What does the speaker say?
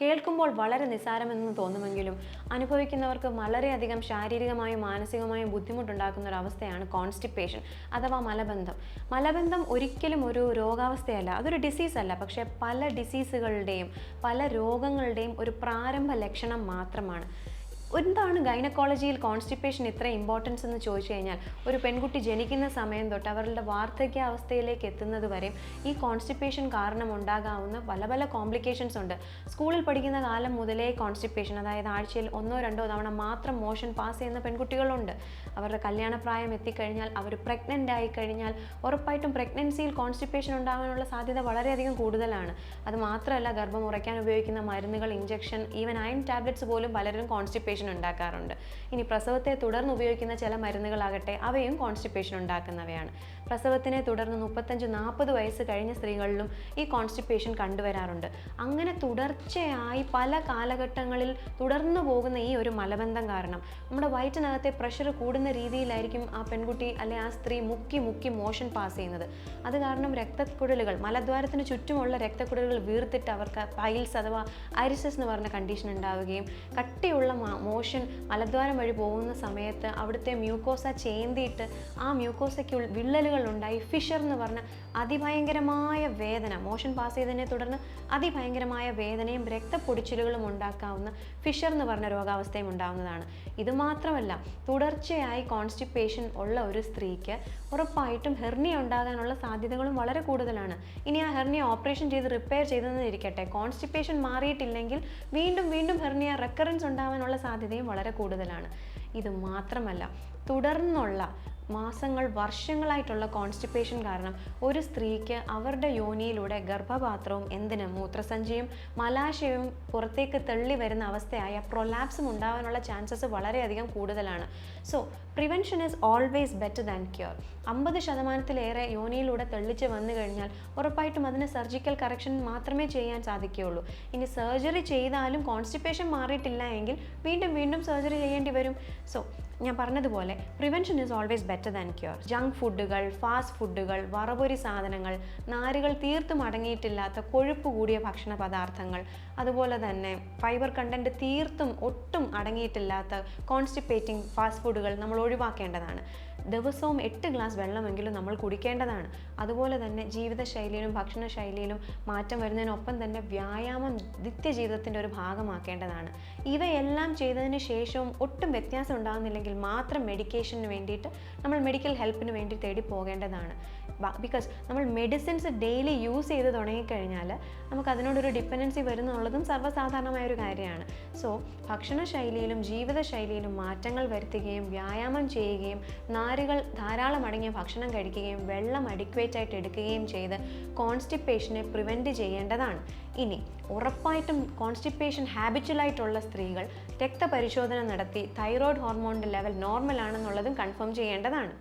കേൾക്കുമ്പോൾ വളരെ നിസ്സാരമെന്ന് തോന്നുമെങ്കിലും അനുഭവിക്കുന്നവർക്ക് വളരെയധികം ശാരീരികമായും മാനസികമായും ബുദ്ധിമുട്ടുണ്ടാക്കുന്ന ഒരു അവസ്ഥയാണ് കോൺസ്റ്റിപ്പേഷൻ അഥവാ മലബന്ധം. മലബന്ധം ഒരിക്കലും ഒരു രോഗാവസ്ഥയല്ല അതൊരു ഡിസീസ് അല്ല പക്ഷേ പല ഡിസീസുകളുടെയും പല രോഗങ്ങളുടെയും ഒരു പ്രാരംഭ ലക്ഷണം മാത്രമാണ്. എന്താണ് ഗൈനക്കോളജിയിൽ കോൺസ്റ്റിപ്പേഷൻ ഇത്ര ഇമ്പോർട്ടൻസ് എന്ന് ചോദിച്ചു കഴിഞ്ഞാൽ ഒരു പെൺകുട്ടി ജനിക്കുന്ന സമയം തൊട്ട് അവരുടെ വാർദ്ധക്യാവസ്ഥയിലേക്ക് എത്തുന്നത് വരെ ഈ കോൺസ്റ്റിപ്പേഷൻ കാരണം ഉണ്ടാകാവുന്ന പല പല കോംപ്ലിക്കേഷൻസ് ഉണ്ട്. സ്കൂളിൽ പഠിക്കുന്ന കാലം മുതലേ കോൺസ്റ്റിപ്പേഷൻ അതായത് ആഴ്ചയിൽ ഒന്നോ രണ്ടോ തവണ മാത്രം മോഷൻ പാസ് ചെയ്യുന്ന പെൺകുട്ടികളുണ്ട്. അവരുടെ കല്യാണപ്രായം എത്തിക്കഴിഞ്ഞാൽ അവർ പ്രഗ്നന്റ് ആയി കഴിഞ്ഞാൽ ഉറപ്പായിട്ടും പ്രഗ്നൻസിയിൽ കോൺസ്റ്റിപ്പേഷൻ ഉണ്ടാകാനുള്ള സാധ്യത വളരെയധികം കൂടുതലാണ്. അത് മാത്രമല്ല ഗർഭം ഉറയ്ക്കാൻ ഉപയോഗിക്കുന്ന മരുന്നുകൾ ഇഞ്ചക്ഷൻ ഈവൻ അയൺ ടാബ്ലറ്റ്സ് പോലും പലരും കോൺസ്റ്റിപ്പേഷൻ ഉണ്ടാക്കാറുണ്ട്. ഇനി പ്രസവത്തെ തുടർന്ന് ഉപയോഗിക്കുന്ന ചില മരുന്നുകളാകട്ടെ അവയും കോൺസ്റ്റിപ്പേഷൻ ഉണ്ടാക്കുന്നവയാണ്. പ്രസവത്തിനെ തുടർന്ന് മുപ്പത്തഞ്ച് നാൽപ്പത് വയസ്സ് കഴിഞ്ഞ സ്ത്രീകളിലും ഈ കോൺസ്റ്റിപ്പേഷൻ കണ്ടുവരാറുണ്ട്. അങ്ങനെ തുടർച്ചയായി പല കാലഘട്ടങ്ങളിൽ തുടർന്നു പോകുന്ന ഈ ഒരു മലബന്ധം കാരണം നമ്മുടെ വയറ്റിനകത്തെ പ്രഷർ കൂടുന്ന രീതിയിലായിരിക്കും ആ പെൺകുട്ടി അല്ലെ ആ സ്ത്രീ മുക്കി മുക്കി മോഷൻ പാസ് ചെയ്യുന്നത്. അത് കാരണം രക്തക്കുഴലുകൾ മലദ്വാരത്തിന് ചുറ്റുമുള്ള രക്തക്കുഴലുകൾ വീർത്തിട്ട് അവർക്ക് പൈൽസ് അഥവാ അരിസസ് എന്ന് പറഞ്ഞ കണ്ടീഷൻ ഉണ്ടാവുകയും കട്ടിയുള്ള മോഷൻ മലദ്വാരം വഴി പോകുന്ന സമയത്ത് അവിടുത്തെ മ്യൂക്കോസ ചേന്തിയിട്ട് ആ മ്യൂക്കോസയ്ക്ക് വിള്ളലുകൾ ഉണ്ടായി ഫിഷർ എന്ന് പറഞ്ഞ അതിഭയങ്കരമായ വേദന. മോഷൻ പാസ് ചെയ്തതിനെ തുടർന്ന് അതിഭയങ്കരമായ വേദനയും രക്തപ്പൊടിച്ചിലുകളും ഉണ്ടാക്കാവുന്ന ഫിഷർ എന്ന് പറഞ്ഞ രോഗാവസ്ഥയും ഉണ്ടാവുന്നതാണ്. ഇത് മാത്രമല്ല തുടർച്ചയായി കോൺസ്റ്റിപ്പേഷൻ ഉള്ള ഒരു സ്ത്രീക്ക് ഉറപ്പായിട്ടും ഹെർണിയ ഉണ്ടാകാനുള്ള സാധ്യതകളും വളരെ കൂടുതലാണ്. ഇനി ആ ഹെർണിയ ഓപ്പറേഷൻ ചെയ്ത് റിപ്പയർ ചെയ്തെന്നിരിക്കട്ടെ കോൺസ്റ്റിപ്പേഷൻ മാറിയിട്ടില്ലെങ്കിൽ വീണ്ടും വീണ്ടും ഹെർണിയ റെക്കറൻസ് ഉണ്ടാവാനുള്ള സാധ്യതയും വളരെ കൂടുതലാണ്. ഇത് മാത്രമല്ല തുടർന്നുള്ള മാസങ്ങൾ വർഷങ്ങളായിട്ടുള്ള കോൺസ്റ്റിപ്പേഷൻ കാരണം ഒരു സ്ത്രീക്ക് അവരുടെ യോനിയിലൂടെ ഗർഭപാത്രവും എന്തിന് മൂത്രസഞ്ചിയും മലാശയവും പുറത്തേക്ക് തള്ളി വരുന്ന അവസ്ഥയായ പ്രൊലാപ്സും ഉണ്ടാവാനുള്ള ചാൻസസ് വളരെയധികം കൂടുതലാണ്. So prevention is always better than cure അമ്പത് ശതമാനത്തിലേറെ യോനിയിലൂടെ തെള്ളിച്ച് വന്നു കഴിഞ്ഞാൽ ഉറപ്പായിട്ടും അതിന് സർജിക്കൽ കറക്ഷൻ മാത്രമേ ചെയ്യാൻ സാധിക്കുകയുള്ളൂ. ഇനി സർജറി ചെയ്താലും കോൺസ്റ്റിപ്പേഷൻ മാറിയിട്ടില്ല എങ്കിൽ വീണ്ടും വീണ്ടും വീണ്ടും സർജറി ചെയ്യേണ്ടി വരും. സോ ഞാൻ പറഞ്ഞതുപോലെ prevention is always better than cure junk ഫുഡുകൾ ഫാസ്റ്റ് ഫുഡുകൾ വറപൊരി സാധനങ്ങൾ നാരുകൾ തീർത്തും അടങ്ങിയിട്ടില്ലാത്ത കൊഴുപ്പ് കൂടിയ ഭക്ഷണ പദാർത്ഥങ്ങൾ അതുപോലെ തന്നെ ഫൈബർ കണ്ടന്റ് തീർത്തും ഒട്ടും അടങ്ങിയിട്ടില്ലാത്ത കോൺസ്റ്റിപ്പേറ്റിംഗ് ഫാസ്റ്റ് ഫുഡുകൾ നമ്മൾ ഒഴിവാക്കേണ്ടതാണ്. ദിവസവും എട്ട് ഗ്ലാസ് വെള്ളമെങ്കിലും നമ്മൾ കുടിക്കേണ്ടതാണ്. അതുപോലെ തന്നെ ജീവിതശൈലിയിലും ഭക്ഷണശൈലിയിലും മാറ്റം വരുന്നതിനൊപ്പം തന്നെ വ്യായാമം നിത്യജീവിതത്തിന്റെ ഒരു ഭാഗമാക്കേണ്ടതാണ്. ഇവയെല്ലാം ചെയ്തതിന് ശേഷവും ഒട്ടും വ്യത്യാസം ഉണ്ടാകുന്നില്ലെങ്കിൽ മാത്രം മെഡിക്കേഷന് വേണ്ടിയിട്ട് നമ്മൾ മെഡിക്കൽ ഹെൽപ്പിന് വേണ്ടി തേടി പോകേണ്ടതാണ്. ബിക്കോസ് നമ്മൾ മെഡിസിൻസ് ഡെയിലി യൂസ് ചെയ്ത് തുടങ്ങിക്കഴിഞ്ഞാൽ നമുക്ക് അതിനോടൊരു ഡിപ്പെൻഡൻസി വരുന്നുള്ളതും സർവസാധാരണമായ ഒരു കാര്യമാണ്. സോ ഭക്ഷണശൈലിയിലും ജീവിതശൈലിയിലും മാറ്റങ്ങൾ വരുത്തുകയും വ്യായാമം ചെയ്യുകയും നാരുകൾ ധാരാളം അടങ്ങിയ ഭക്ഷണം കഴിക്കുകയും വെള്ളം അഡിക്വേറ്റ് ആയിട്ട് എടുക്കുകയും ചെയ്ത് കോൺസ്റ്റിപ്പേഷനെ പ്രിവെന്റ് ചെയ്യേണ്ടതാണ്. ഇനി ഉറപ്പായിട്ടും കോൺസ്റ്റിപ്പേഷൻ ഹാബിച്വലായിട്ടുള്ള സ്ത്രീകൾ രക്തപരിശോധന നടത്തി തൈറോയ്ഡ് ഹോർമോണിന്റെ ലെവൽ നോർമൽ ആണെന്നുള്ളതും കൺഫേം ചെയ്യേണ്ടതാണ്.